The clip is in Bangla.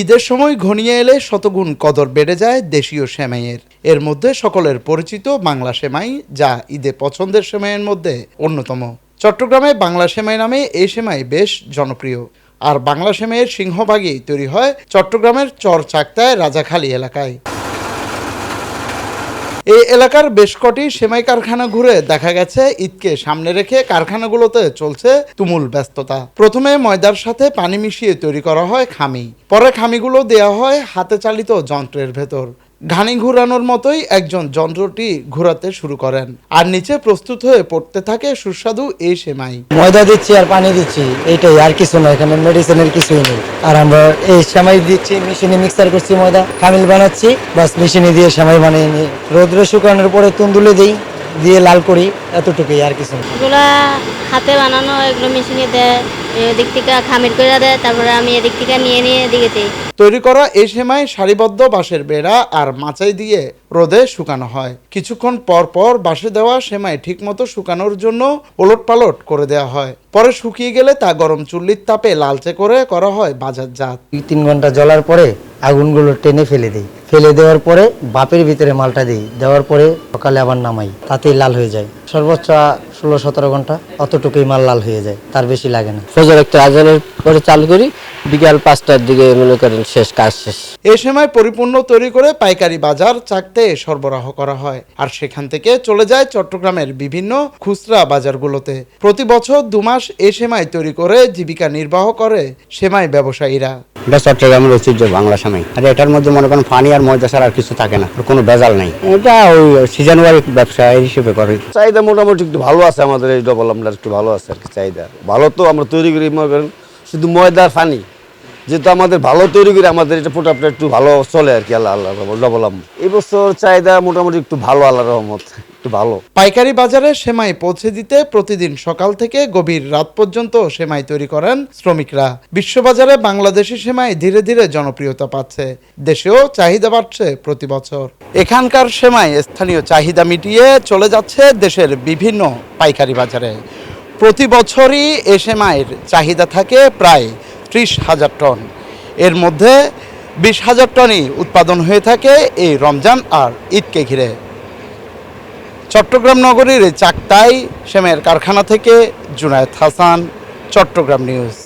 ঈদের সময় ঘনিয়ে এলে শতগুণ কদর বেড়ে যায় দেশীয় সেমাইয়ের। এর মধ্যে সকলের পরিচিত বাংলা সেমাই, যা ঈদে পছন্দের সেমাইয়ের মধ্যে অন্যতম। চট্টগ্রামে বাংলা সেমাই নামে এই সেমাই বেশ জনপ্রিয়। আর বাংলা সেমাইয়ের সিংহভাগেই তৈরি হয় চট্টগ্রামের চর চাকতায় রাজাখালী এলাকায়। এই এলাকার বেশ কটি সেমাই কারখানা ঘুরে দেখা গেছে ঈদকে সামনে রেখে কারখানাগুলোতে চলছে তুমুল ব্যস্ততা। প্রথমে ময়দার সাথে পানি মিশিয়ে তৈরি করা হয় খামি। পরে খামিগুলো দেয়া হয় হাতে চালিত যন্ত্রের ভেতর। ঘানি ঘুরানোর মতোই একজন যন্ত্রটি ঘোরাতে শুরু করেন। আর নিচে প্রস্তুত হয়ে পড়তে থাকে সুস্বাদু এই সেমাই। ময়দা দিচ্ছি আর পানি দিচ্ছি এটাই আর কিছু না এখানে মেডিসিনের কিছুই নেই। আর আমরা এই সেমাই দিচ্ছি মেশিনে মিক্সার করছি ময়দা। খামিল বানাচ্ছি, বাস মেশিনে দিয়ে সেমাই বানিয়ে নিই। রোদ্রে শুকানোর পরে তুন্দুলে দিই। দিয়ে লাল করি এতটুকুই আর কিছু এগুলা হাতে বানানো এগুলো মেশিনে দেয় এদিক থেকে খামির করে দেয় তারপরে আমি এদিক থেকে নিয়ে নিয়ে এদিকে দিই। তৈরি করা এই সেমাই সারিবদ্ধ বাঁশের বেড়া আর মাচাই দিয়ে রোদে শুকানো হয়। কিছুক্ষণ পর পর বাঁশে দেওয়া সেমাই ঠিকমতো শুকানোর জন্য ওলট পালট করে দেওয়া হয়। পরে শুকিয়ে গেলে তা গরম চুল্লির তাপে লালচে করে করা হয় বাজারজাত। দুই তিন ঘণ্টা জ্বলার পরে আগুনগুলো টেনে ফেলে দিই। ফেলে দেওয়ার পরে বাপের ভিতরে মালটা দিই। দেওয়ার পরে সকালে আবার নামাই, তাতেই লাল হয়ে যায়। সর্বোচ্চ ষোলো সতেরো ঘণ্টা অতটুকুই মাল লাল হয়ে যায় তার বেশি লাগে না। ফজর একটা আজানের পরে চালু করি বিকাল পাঁচটার দিকে মনে করেন শেষ কাজ শেষ। এই সেমাই পরিপূর্ণ তৈরি করে পাইকারি বাজার চাকতে সরবরাহ করা হয় আর সেখান থেকে চলে যায় চট্টগ্রামের বিভিন্ন খুচরা বাজারগুলোতে। প্রতি বছর দু মাস এই সেমাই তৈরি করে জীবিকা নির্বাহ করে সেমাই ব্যবসায়ীরা। এটা চট্টগ্রামের ঐতিহ্য বাংলা সময় আর এটার মধ্যে মনে করেন পানি আর ময়দা ছাড়া আর কিছু থাকে না কোনো ভেজাল নাই। এটা ওই সিজন ওয়ারি ব্যবসা হিসেবে করে। চাহিদা মোটামুটি একটু ভালো আছে, আমাদের এই ডবল আমরা একটু ভালো আছে আর কি, চাহিদা। ভালো তো আমরা তৈরি করি, মনে করেন, শুধু ময়দার পানি। যেহেতু আমাদের ভালো তৈরি করি আমাদের এটা প্রোডাক্টটা একটু ভালো চলে আর কি, আল্লাহ আল্লাহ ডবল আম এই চাহিদা মোটামুটি একটু ভালো, আল্লাহ রহমত, একটু ভালো। পাইকারি বাজারে সেমাই পৌঁছে দিতে প্রতিদিন সকাল থেকে গভীর রাত পর্যন্ত সেমাই তৈরি করেন শ্রমিকরা। বিশ্ববাজারে বাংলাদেশি সেমাই ধীরে ধীরে জনপ্রিয়তা পাচ্ছে। দেশেও চাহিদা বাড়ছে প্রতি বছর। এখানকার সেমাই স্থানীয় চাহিদা মিটিয়ে চলে যাচ্ছে দেশের বিভিন্ন পাইকারি বাজারে। প্রতি বছরই এ সেমাইয়ের চাহিদা থাকে প্রায় ত্রিশ হাজার টন। এর মধ্যে বিশ হাজার টনই উৎপাদন হয়ে থাকে এই রমজান আর ঈদকে ঘিরে। চট্টগ্রাম নগরীর চাকতাই সেমের কারখানা থেকে জুনায়েদ হাসান, চট্টগ্রাম নিউজ।